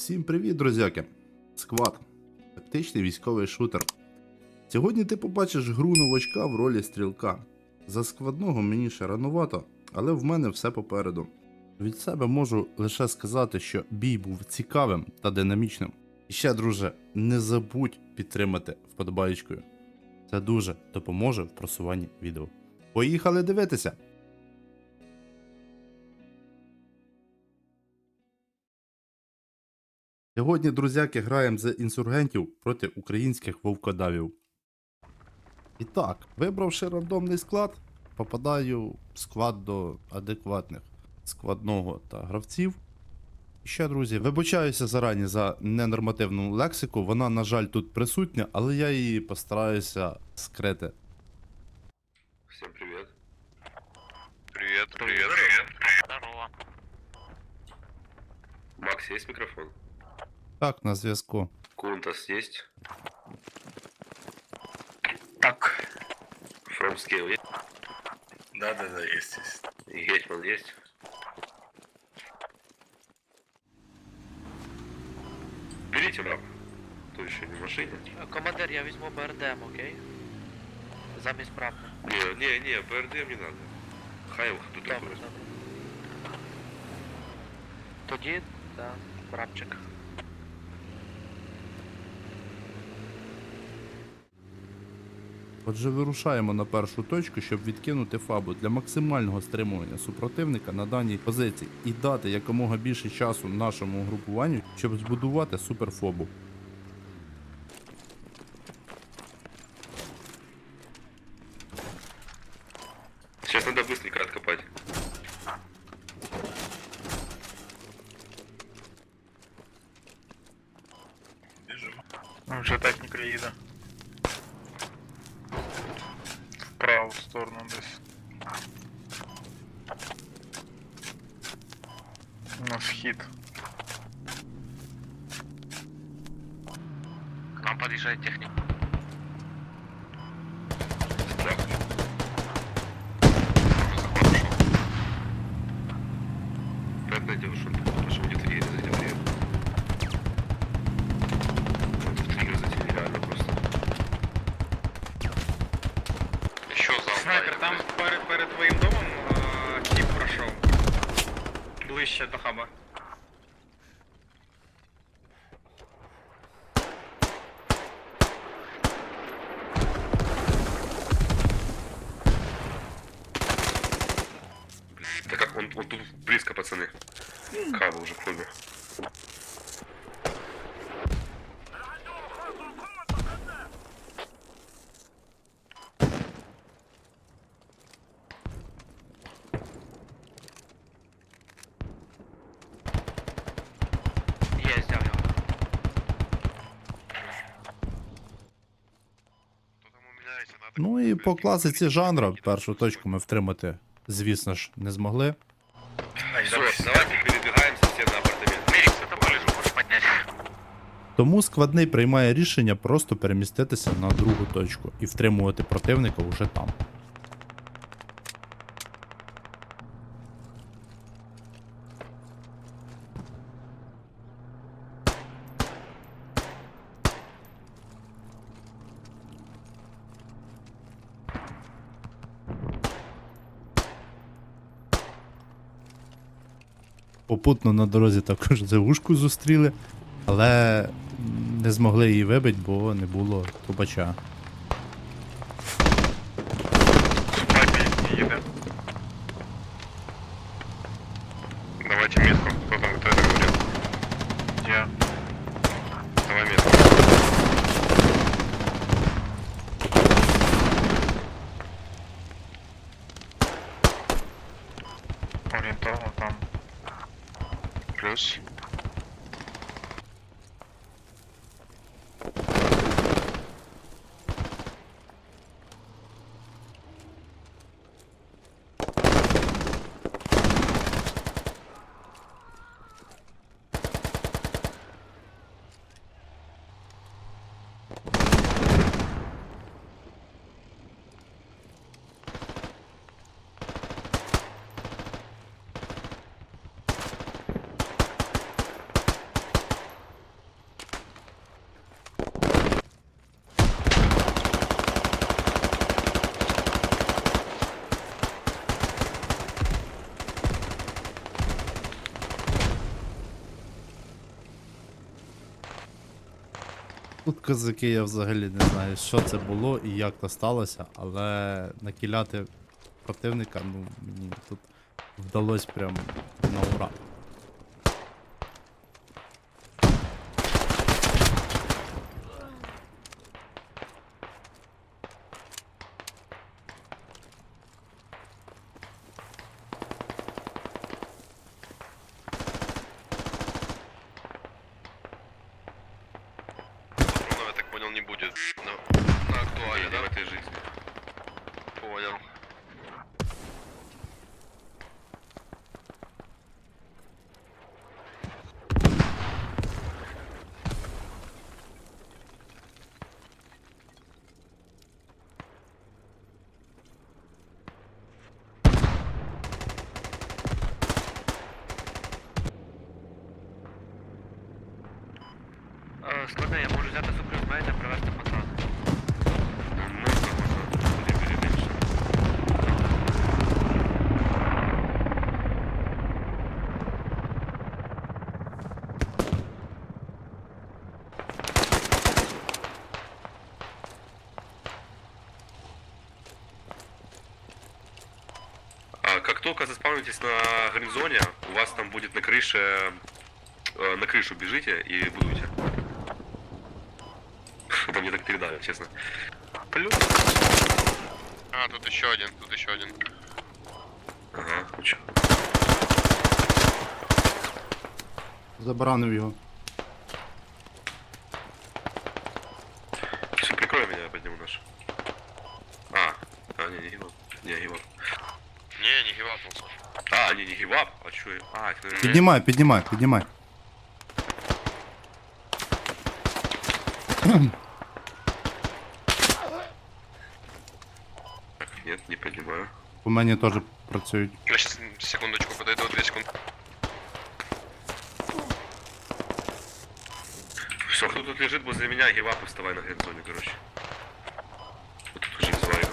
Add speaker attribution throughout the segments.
Speaker 1: Всім привіт, друзяки! Сквад. Тактичний військовий шутер. Сьогодні ти побачиш гру новачка в ролі стрілка. За складного мені ще ранувато, але в мене все попереду. Від себе можу лише сказати, що бій був цікавим та динамічним. І ще, друже, не забудь підтримати вподобаєчкою. Це дуже допоможе в просуванні відео. Поїхали дивитися! Сьогодні, друзяки, граємо з інсургентів проти українських вовкодавів. І так, вибравши рандомний склад, попадаю в склад до адекватних складного та гравців. І ще, друзі, вибачаюся зарані за ненормативну лексику. Вона, на жаль, тут присутня, але я її постараюся скрити.
Speaker 2: Всем привет.
Speaker 3: Привет, привет, привет. Здорово.
Speaker 2: Макс, есть микрофон?
Speaker 1: Так, на зв'язку.
Speaker 2: Кунтас есть?
Speaker 3: Так.
Speaker 2: From Scale есть?
Speaker 3: Да, да, да, есть, есть.
Speaker 2: Гетман есть? Берите раб. То еще не в машине.
Speaker 4: Командир, я візьму БРДМ, окей? Замість правди.
Speaker 2: Не, не, не, БРД не надо. Хай тут
Speaker 4: Добре,
Speaker 2: такой.
Speaker 4: добре. Тоді, да, братчик.
Speaker 1: Отже, вирушаємо на першу точку, щоб відкинути фабу для максимального стримування супротивника на даній позиції і дати якомога більше часу нашому групуванню, щоб збудувати суперфобу.
Speaker 3: праву сторону десь. На схід.
Speaker 4: К нам під'їжджає техніка.
Speaker 5: Снайпер, там перед, перед твоїм домом а, тіп пройшов. Ближче до хаба.
Speaker 2: Да как он, он тут близко, пацаны. Хаба уже в клубе.
Speaker 4: Є, взяв його.
Speaker 1: Ну і по класиці жанру першу точку ми втримати, звісно ж, не змогли.
Speaker 2: Все, давайте на апартамент.
Speaker 4: Це можеш підняти.
Speaker 1: Тому складний приймає рішення просто переміститися на другу точку і втримувати противника уже там. Попутно на дорозі також завушку зустріли, але не змогли її вибити, бо не було трубача. Тут козаки, я взагалі не знаю, що це було і як то сталося, але накіляти противника, ну, мені тут вдалося прям на ура.
Speaker 3: Патронов, я так понял, не будет. На, на актуале, да?
Speaker 2: в этой жизни.
Speaker 4: Складне, я можу взяти сукру з мене, привезти патрони.
Speaker 2: Ну, можно, можно. Куди перебільше. А как только заспавнитесь на гринзоне, у вас там будет на крыше, э, на крышу бежите и будуйте Это мне так передали, честно.
Speaker 3: Плюс. А, тут еще один, тут еще один.
Speaker 2: Ага, ну чё.
Speaker 1: Забаранив його.
Speaker 2: Все, прикрой меня, я подниму наш. А, а, не, не гивап. Не, гивап.
Speaker 3: Не, не гивапнулся.
Speaker 2: А, не, не гивап, а чё? я- А, это, наверное,
Speaker 1: Піднімай, піднімай, піднімай.
Speaker 2: нет, не поднимаю.
Speaker 1: По мені теж працюють.
Speaker 3: Я сейчас секундочку подойду, две секунды.
Speaker 2: Все, кто тут лежит возле меня, гивап, и вставай на гринзоне, короче. Вот тут уже вызываю.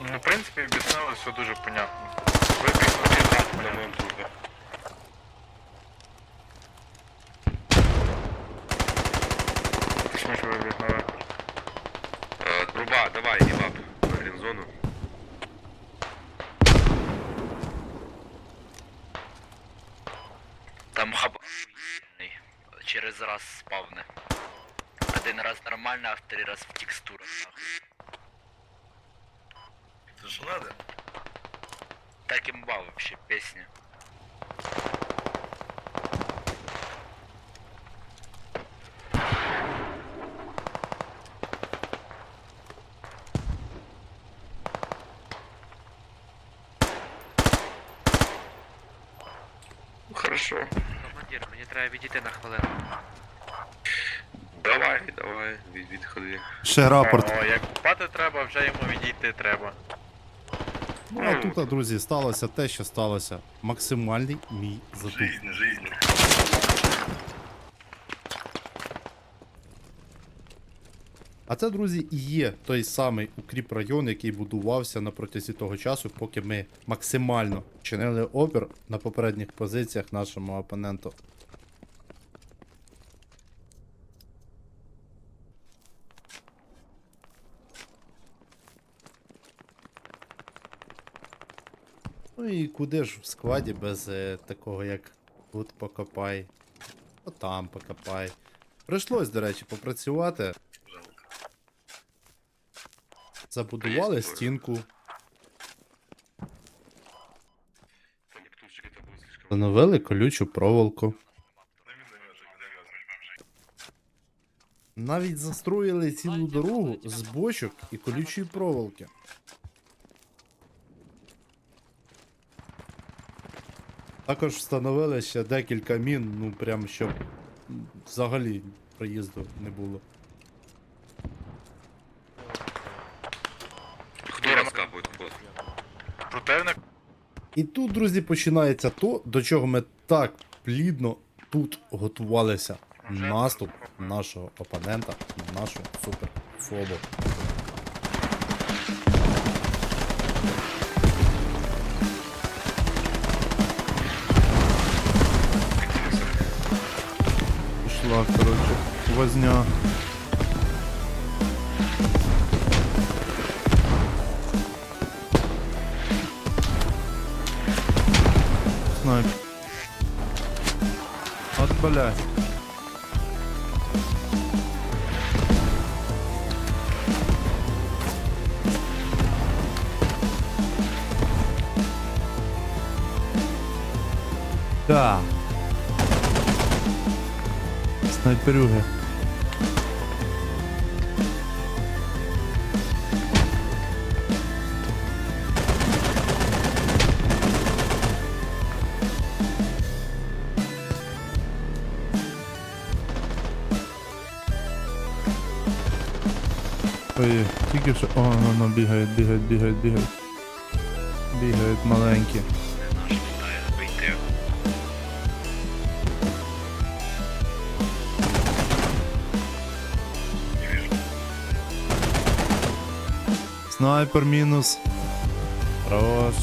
Speaker 6: Ну, в принципі, об'яснили все дуже понятно. Випрыгнути і так,
Speaker 2: На
Speaker 6: блін.
Speaker 2: моем
Speaker 6: Точніше вибігнули.
Speaker 2: Труба, давай, гивап на гринзону.
Speaker 4: Там хаб охуєнний. через раз спавне. Один раз нормально, а в три раз в текстурах. нахуй.
Speaker 2: Это же надо.
Speaker 4: Так имба вообще песня.
Speaker 2: Хорошо.
Speaker 4: Командир, мені треба відійти на хвилину.
Speaker 2: Давай, давай, від, відходи.
Speaker 1: Ще рапорт.
Speaker 6: О, як купати треба, вже йому відійти треба.
Speaker 1: Ну, а тут, друзі, сталося те, що сталося. Максимальний мій затуп.
Speaker 2: жизнь.
Speaker 1: А це, друзі, і є той самий укріп район, який будувався на протязі того часу, поки ми максимально чинили опір на попередніх позиціях нашому опоненту. Ну і куди ж в складі без е, такого, як тут покопай, отам покопай. Прийшлось, до речі, попрацювати. Забудували стінку, встановили колючу проволоку. Навіть застроїли цілу дорогу з бочок і колючої проволоки. Також встановили ще декілька мін, ну прям щоб взагалі проїзду не було.
Speaker 6: Противник
Speaker 1: І тут, друзі, починається то, до чого ми так плідно тут готувалися. Наступ нашого опонента на нашу супер фобу. Пішла, коротше, возня. От блядь. Да. Снайперюги. Ой, тільки що. О, ну, ну, бігають, бігають, бігають, бігають. Бігають маленькі. Снайпер мінус. Хорош.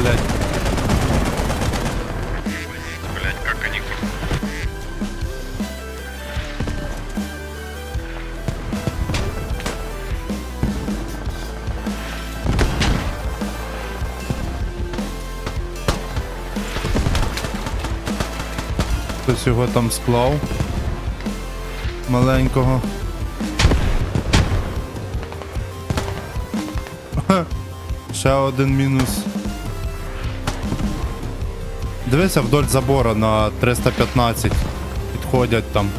Speaker 1: Блядь.
Speaker 3: Как они?
Speaker 1: Хтось його там склав. Маленького. Ха, Ще один мінус. Дивися вдоль забора на 315. Підходять там.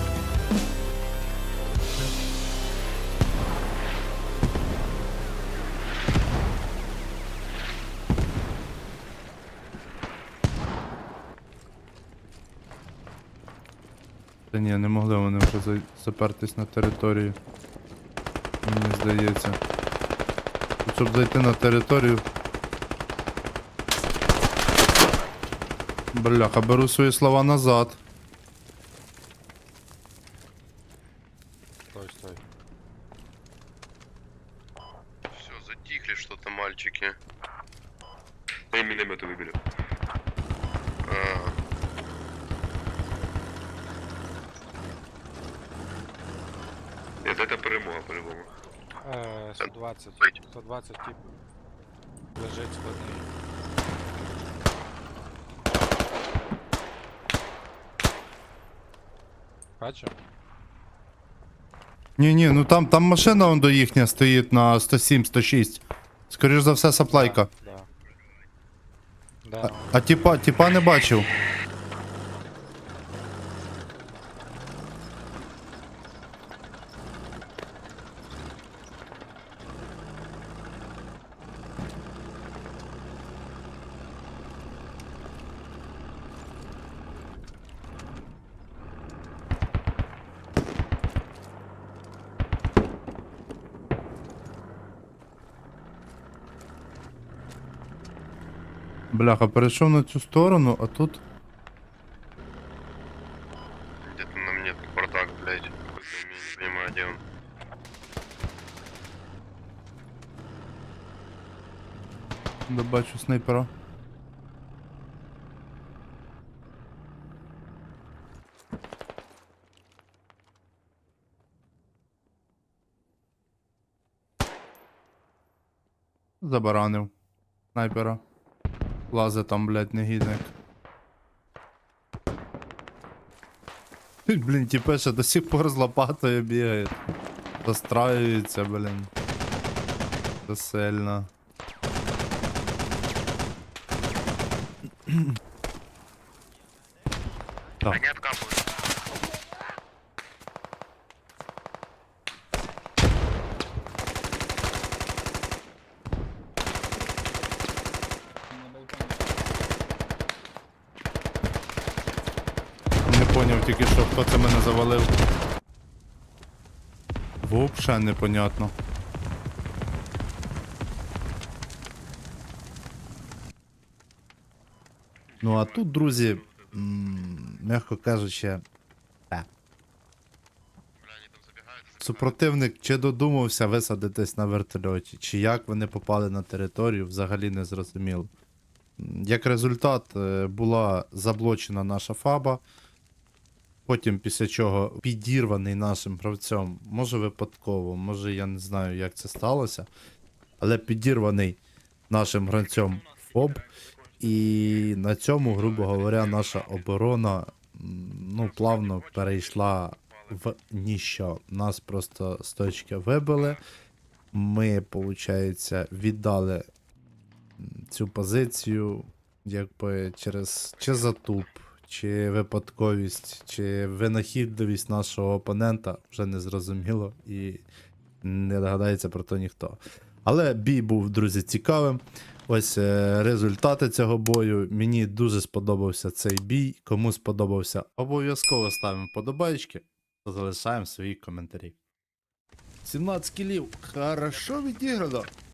Speaker 1: Та ні, не могли вони вже запертись на територію. Мені здається. Щоб зайти на територію. Бляха, беру свої слова назад.
Speaker 3: Стой, стой. Все, затихли что-то мальчики.
Speaker 2: Мы минометы выбили.
Speaker 3: А,
Speaker 2: Нет, это перемога по-любому.
Speaker 7: Е, 120.
Speaker 3: Вийдь.
Speaker 7: 120 тип. Бачив?
Speaker 1: Ні, ні, ну там, там машина он до їхня стоїть на 107-106. Скоріш за все, саплайка.
Speaker 7: Да.
Speaker 1: А,
Speaker 7: Да.
Speaker 1: а тіпа, тіпа не бачив. Бляха, перейшов на цю сторону, а тут.
Speaker 3: где-то на мне бардак, блядь. Я не понимаю, где он.
Speaker 1: Да бачу снайпера. Забаранив. Снайпера. Лазе там, блядь, негідник. Блін, ті пише до сих пор з лопатою бігає. Застраюється, блін. Це сильно. Так.
Speaker 3: Они откапывают.
Speaker 1: Не поняв тільки що, хто це мене завалив. Вообще непонятно. Ну а тут, друзі, м'яко кажучи, та. Супротивник чи додумався висадитись на вертольоті, чи як вони попали на територію, взагалі не зрозуміло. Як результат, е, була заблочена наша фаба. Потім, після чого підірваний нашим гравцем, може випадково, може я не знаю, як це сталося, але підірваний нашим гравцем ФОБ. І на цьому, грубо говоря, наша оборона ну, плавно перейшла в ніщо. Нас просто з точки вибили. Ми, виходить, віддали цю позицію, якби через чи затуп, чи випадковість, чи винахідливість нашого опонента вже не зрозуміло і не догадається про то ніхто. Але бій був, друзі, цікавим. Ось е, результати цього бою. Мені дуже сподобався цей бій. Кому сподобався, обов'язково ставимо вподобайки та залишаємо свої коментарі. 17 кілів. Хорошо відіграно.